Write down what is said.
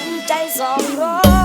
นใจสองร้อย